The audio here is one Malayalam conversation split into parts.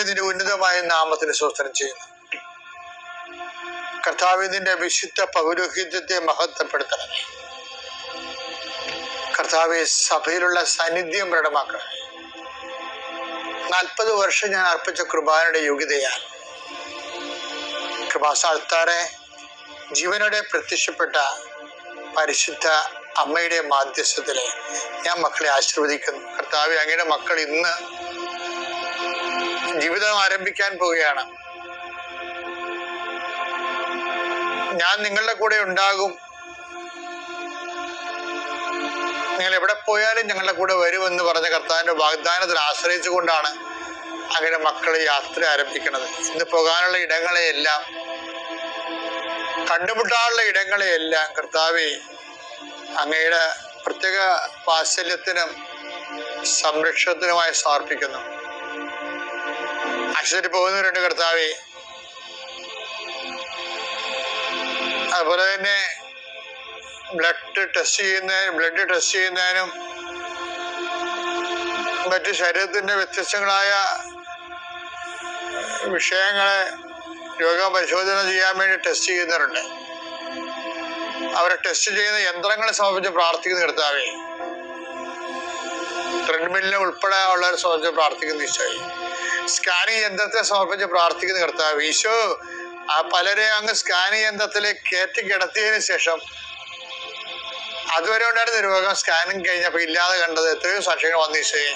ഇതിന്റെ ഉന്നതമായ നാമത്തിന് സ്വസ്ത്രം ചെയ്യുന്നു. കർത്താവിന്റെ വിശുദ്ധ പൗരോഹിത്യത്തെ മഹത്വപ്പെടുത്തണം. കർത്താവെ സഭയിലുള്ള സാന്നിധ്യം പ്രകടമാക്കണം. നാൽപ്പത് വർഷം ഞാൻ അർപ്പിച്ച കൃപാനയുടെ യോഗ്യതയാണ്. കൃപാസാൽത്താറെ ജീവനോടെ പ്രത്യക്ഷപ്പെട്ട പരിശുദ്ധ അമ്മയുടെ മാധ്യസ്ഥത്തിലെ ഞാൻ മക്കളെ ആശീർവദിക്കുന്നു. കർത്താവ് അങ്ങയുടെ മക്കൾ ഇന്ന് ജീവിതം ആരംഭിക്കാൻ പോവുകയാണ്. ഞാൻ നിങ്ങളുടെ കൂടെ ഉണ്ടാകും. നിങ്ങൾ എവിടെ പോയാലും ഞങ്ങളുടെ കൂടെ വരുമെന്ന് പറഞ്ഞ കർത്താവിന്റെ വാഗ്ദാനത്തിൽ ആശ്രയിച്ചുകൊണ്ടാണ് അങ്ങനെ മക്കൾ യാത്ര ആരംഭിക്കുന്നത്. ഇന്ന് പോകാനുള്ള ഇടങ്ങളെയെല്ലാം കണ്ടുമുട്ടാനുള്ള ഇടങ്ങളെയെല്ലാം കർത്താവെ അങ്ങയുടെ പ്രത്യേക വാത്സല്യത്തിനും സംരക്ഷണത്തിനുമായി സമർപ്പിക്കുന്നു. ആശുപത്രി പോകുന്നവരുണ്ട് കർത്താവെ. അതുപോലെ തന്നെ ബ്ലഡ് ടെസ്റ്റ് ചെയ്യുന്ന ബ്ലഡ് ടെസ്റ്റ് ചെയ്യുന്നതിനും മറ്റ് ശരീരത്തിന്റെ വ്യത്യസ്തങ്ങളായ വിഷയങ്ങളെ രോഗപരിശോധന ചെയ്യാൻ വേണ്ടി ടെസ്റ്റ് ചെയ്യുന്നവരുണ്ട്. അവരെ ടെസ്റ്റ് ചെയ്യുന്ന യന്ത്രങ്ങളെ സംബന്ധിച്ച് പ്രാർത്ഥിക്കുന്ന കർത്താവേ. ട്രെഡ്മില്ലിനെ ഉൾപ്പെടെ ഉള്ളവരെ സംബന്ധിച്ച് പ്രാർത്ഥിക്കുന്ന ഈശോയെ. സ്കാനിങ് യന്ത്രത്തെ സമർപ്പിച്ച് പ്രാർത്ഥിക്കുന്ന കർത്താവ് ഈശോ ആ പലരെ അങ്ങ് സ്കാനിങ് യന്ത്രത്തിൽ കയറ്റി കിടത്തിയതിനു ശേഷം അതുവരെ ഉണ്ടായിരുന്ന രോഗം സ്കാനിങ് കഴിഞ്ഞപ്പോൾ ഇല്ലാതെ കണ്ടത് എത്രയോ സാക്ഷികൾ വന്നു ഈശോയെ.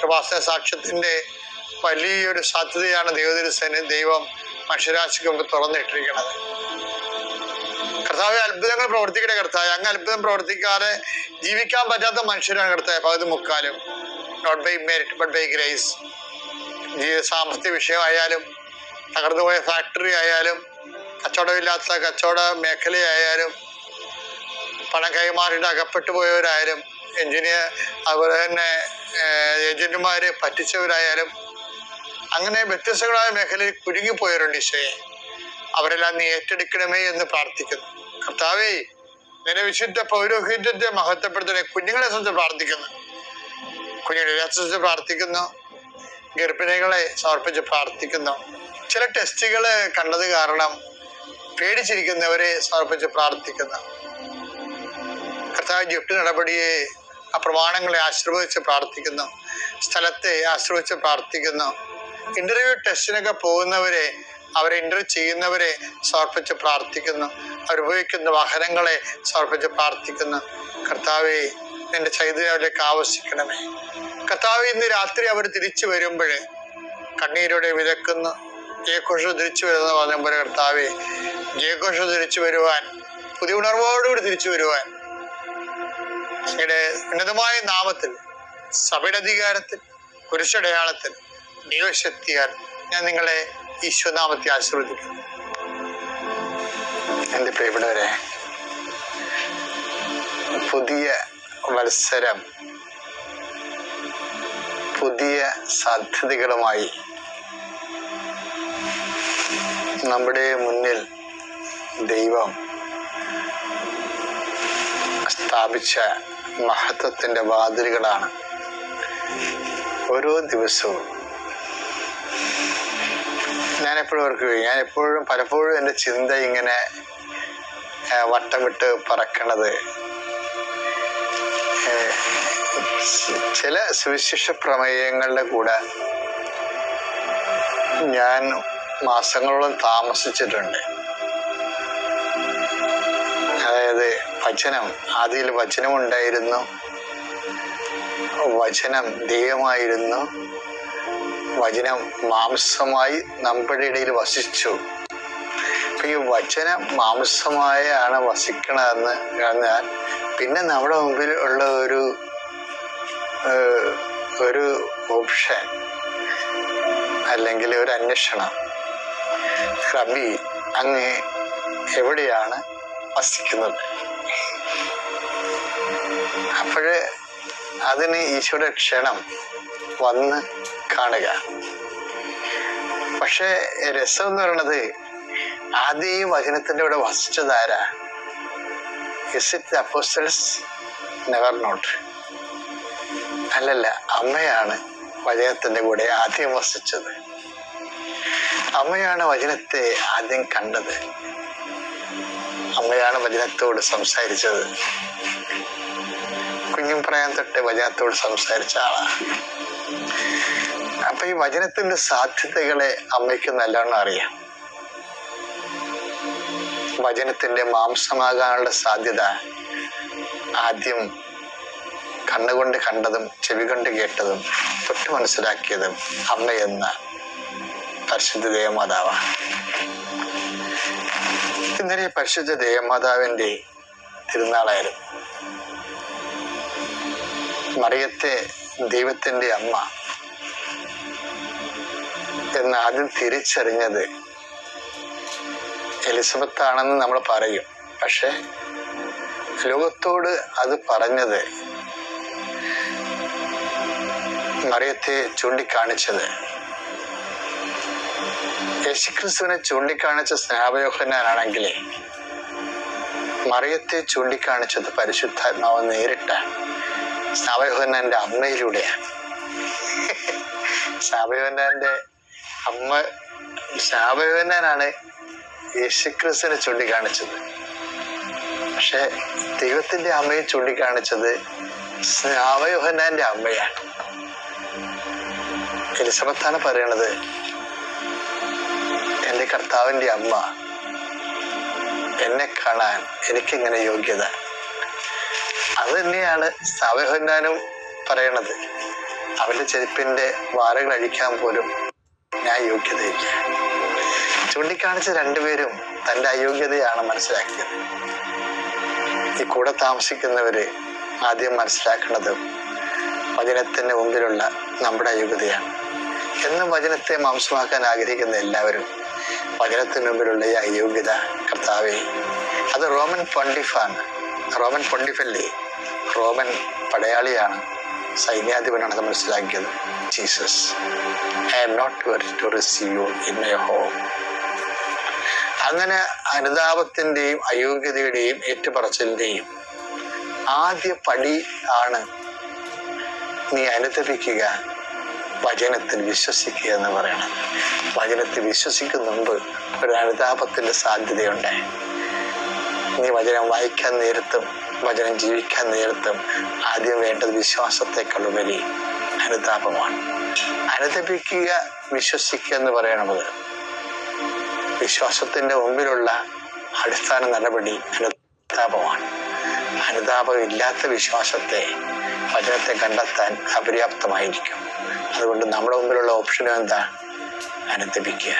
കൃപാസന വലിയൊരു സാധ്യതയാണ് ദൈവതിരുസേന ദൈവം മനുഷ്യരാശിക്ക് മുമ്പ് തുറന്നിട്ടിരിക്കുന്നത്. കർത്താവ് അത്ഭുതങ്ങൾ പ്രവർത്തിക്കട്ടെ കർത്താവ്. അങ്ങ് അത്ഭുതം പ്രവർത്തിക്കാതെ ജീവിക്കാൻ പറ്റാത്ത മനുഷ്യരാണ് കർത്താവ്. പകുതി മുക്കാലും. Not by merit but by grace സാമ്പത്തിക വിഷയമായാലും തകർന്നുപോയ ഫാക്ടറി ആയാലും കച്ചവടമില്ലാത്ത കച്ചവട മേഖലയായാലും പണം കൈമാറിയിട്ട് അകപ്പെട്ടു പോയവരായാലും എഞ്ചിനീയർ അതുപോലെ തന്നെ ഏജന്റുമാരെ പറ്റിച്ചവരായാലും അങ്ങനെ വ്യത്യസ്തങ്ങളായ മേഖലയിൽ കുരുങ്ങിപ്പോയവരുണ്ട് ഈശോയെ. അവരെല്ലാം നീ ഏറ്റെടുക്കണമേ എന്ന് പ്രാർത്ഥിക്കുന്നു. കർത്താവേ നിന്നെ വിശുദ്ധ പൗരോഹിത്യത്തെ മഹത്വപ്പെടുത്തണേ കുഞ്ഞുങ്ങളെ സംബന്ധിച്ച് പ്രാർത്ഥിക്കുന്നു. കുഞ്ഞുങ്ങളെ സംബന്ധിച്ച് പ്രാർത്ഥിക്കുന്നു. ഗർഭിണികളെ സമർപ്പിച്ച് പ്രാർത്ഥിക്കുന്നു. ചില ടെസ്റ്റുകൾ കണ്ടത് കാരണം പേടിച്ചിരിക്കുന്നവരെ സമർപ്പിച്ച് പ്രാർത്ഥിക്കുന്നു. കർത്താവ് ജിഫ്റ്റ് നടപടിയെ ആ പ്രമാണങ്ങളെ ആശ്രയിച്ച് പ്രാർത്ഥിക്കുന്നു. സ്ഥലത്തെ ആശ്രയിച്ച് പ്രാർത്ഥിക്കുന്നു. ഇന്റർവ്യൂ ടെസ്റ്റിനൊക്കെ പോകുന്നവരെ അവരെ ഇന്റർവ്യൂ ചെയ്യുന്നവരെ സമർപ്പിച്ച് പ്രാർത്ഥിക്കുന്നു. അവർ ഉപയോഗിക്കുന്ന വാഹനങ്ങളെ സമർപ്പിച്ച് പ്രാർത്ഥിക്കുന്നു. കർത്താവെ നിന്റെ ചൈതന്യത്തിലേക്ക് ആവശ്യിക്കണമേ കർത്താവ് ഇന്ന് രാത്രി അവർ തിരിച്ചു വരുമ്പോൾ കണ്ണീരോടെ വിതക്കുന്ന. ജയഘോഷം തിരിച്ചു വരുന്ന പറഞ്ഞ കർത്താവെ ജയഘോഷം തിരിച്ചു വരുവാൻ പുതിയ ഉണർവോടുകൂടി തിരിച്ചു വരുവാൻ അങ്ങയുടെ ഉന്നതമായ നാമത്തിൽ സഭയുടെ അധികാരത്തിൽ പുരുഷടയാളത്തിൽ ദൈവശക്തിയാൽ ഞാൻ നിങ്ങളെ ഈശ്വനാമത്തെ ആശീർവദിക്കുന്നു. എന്റെ പ്രിയപ്പെട്ടവരെ പുതിയ മത്സരം പുതിയ സാധ്യതകളുമായി നമ്മുടെ മുന്നിൽ ദൈവം സ്ഥാപിച്ച മഹത്വത്തിന്റെ വാതിലുകളാണ്. ഓരോ ദിവസവും ഞാൻ എപ്പോഴും ഓർക്കുകയും ഞാൻ എപ്പോഴും പലപ്പോഴും എന്റെ ചിന്ത ഇങ്ങനെ വട്ടം വട്ടമിട്ട് പറക്കണത് ചില സുവിശേഷ പ്രമേയങ്ങളുടെ കൂടെ ഞാൻ മാസങ്ങളോളം താമസിച്ചിട്ടുണ്ട്. അതായത് വചനം ആദ്യയിൽ വചനം ഉണ്ടായിരുന്നു. വചനം ദൈവമായിരുന്നു. വചനം മാംസമായി നമ്മുടെ ഇടയിൽ വസിച്ചു. ഈ വചനം മാംസമായാണ് വസിക്കണതെന്ന് പറഞ്ഞാൽ പിന്നെ നമ്മുടെ മുമ്പിൽ ഉള്ള ഒരു ഒരു ഓപ്ഷൻ അല്ലെങ്കിൽ ഒരു അന്വേഷണം. റബി അങ്ങ് എവിടെയാണ് വസിക്കുന്നത്? അപ്പോഴ് അതിന് ഈശോയുടെ ക്ഷണം വന്ന് കാണുക. പക്ഷെ രസം എന്ന് പറയുന്നത് ആദ്യം ഈ വചനത്തിന്റെ ഇവിടെ വസിച്ചതാരാ is it apostles never not അല്ലല്ല അമ്മയാണ് വചനത്തിന്റെ കൂടെ ആദ്യം വസിച്ചത്. അമ്മയാണ് വചനത്തെ ആദ്യം കണ്ടത്. അമ്മയാണ് വചനത്തോട് സംസാരിച്ചത്. കുഞ്ഞും പ്രായം തൊട്ട് വചനത്തോട് സംസാരിച്ച ആളാണ് അപ്പൊ ഈ വചനത്തിന്റെ സാധ്യതകളെ അമ്മയ്ക്ക് നല്ലോണം അറിയാം. വചനത്തിന്റെ മാംസമാകാനുള്ള സാധ്യത ആദ്യം കണ്ണുകൊണ്ട് കണ്ടതും ചെവി കൊണ്ട് കേട്ടതും തൊട്ട് മനസ്സിലാക്കിയതും അമ്മയെന്ന പരിശുദ്ധ ദേവമാതാവാണ് ഇന്നലെ പരിശുദ്ധ ദേവമാതാവിന്റെ തിരുനാളായിരുന്നു. മറിയത്തെ ദൈവത്തിന്റെ അമ്മ എന്ന് ആദ്യം തിരിച്ചറിഞ്ഞത് എലിസബത്ത് ആണെന്ന് നമ്മൾ പറയും. പക്ഷെ ലോകത്തോട് അത് പറഞ്ഞത് മറിയത്തെ ചൂണ്ടിക്കാണിച്ചത്. യേശുക്രിസ്തുവിനെ ചൂണ്ടിക്കാണിച്ച സ്നാപയോഹനാണെങ്കിൽ മറിയത്തെ ചൂണ്ടിക്കാണിച്ചത് പരിശുദ്ധാത്മാവ് നേരിട്ട് സ്നാപയോഹനാന്റെ അമ്മയിലൂടെയാണ് സ്നാപയോഹനാന്റെ അമ്മ സ്നാപയോഹനാണ് യേശുക്രിസ്തുവിനെ ചൂണ്ടിക്കാണിച്ചത്. പക്ഷെ ദൈവത്തിന്റെ അമ്മയെ ചൂണ്ടിക്കാണിച്ചത് സ്നാവയോഹനാന്റെ അമ്മയാണ്. എലിസബത്താണ് പറയണത് എന്റെ കർത്താവിന്റെ അമ്മ എന്നെ കാണാൻ എനിക്കെങ്ങനെ യോഗ്യത. അത് തന്നെയാണ് സാവഹന്നാനും പറയണത്. അവന്റെ ചെരുപ്പിന്റെ വാരകൾ അഴിക്കാൻ പോലും ഞാൻ യോഗ്യതയില്ല. ചൂണ്ടിക്കാണിച്ച രണ്ടുപേരും തന്റെ അയോഗ്യതയാണ് മനസ്സിലാക്കിയത്. ഈ കൂടെ താമസിക്കുന്നവര് ആദ്യം മനസ്സിലാക്കുന്നത് വചനത്തിന്റെ മുമ്പിലുള്ള നമ്മുടെ അയോഗ്യതയാണ്. എന്നും വചനത്തെ മാംസമാക്കാൻ ആഗ്രഹിക്കുന്ന എല്ലാവരും വചനത്തിന് മുമ്പിലുള്ള ഈ അയോഗ്യത കർത്താവെ അത് റോമൻ പൊണ്ടിഫാണ്. റോമൻ പൊണ്ടിഫല്ലേ? റോമൻ പടയാളിയാണ് സൈന്യാധിപനാണ് അത് മനസ്സിലാക്കിയത് Jesus. I am not to receive you in my home അങ്ങനെ അനുതാപത്തിന്റെയും അയോഗ്യതയുടെയും ഏറ്റുപറച്ചിലിന്റെയും ആദ്യ പടി ആണ് നീ അനുദപിക്കുക. വചനത്തിൽ വിശ്വസിക്കുക എന്ന് പറയണം. വചനത്തിൽ വിശ്വസിക്കുന്ന മുമ്പ് ഒരു അനുതാപത്തിന്റെ സാധ്യതയുണ്ട്. നീ വചനം വായിക്കാൻ നേരത്തും വചനം ജീവിക്കാൻ നേരത്തും ആദ്യം വേണ്ടത് വിശ്വാസത്തെക്കാൾ വിശ്വാസത്തെക്കാളുപരി അനുതാപമാണ്. അനുദപിക്കുക വിശ്വസിക്കുക എന്ന് പറയണത് വിശ്വാസത്തിന്റെ മുമ്പിലുള്ള അടിസ്ഥാന നടപടി അനുതാപമാണ്. അനുതാപം ഇല്ലാത്ത വിശ്വാസത്തെ വചനത്തെ കണ്ടെത്താൻ അപര്യാപ്തമായിരിക്കും. അതുകൊണ്ട് നമ്മുടെ മുമ്പിലുള്ള ഓപ്ഷൻ എന്താ അനുദപിക്കുക.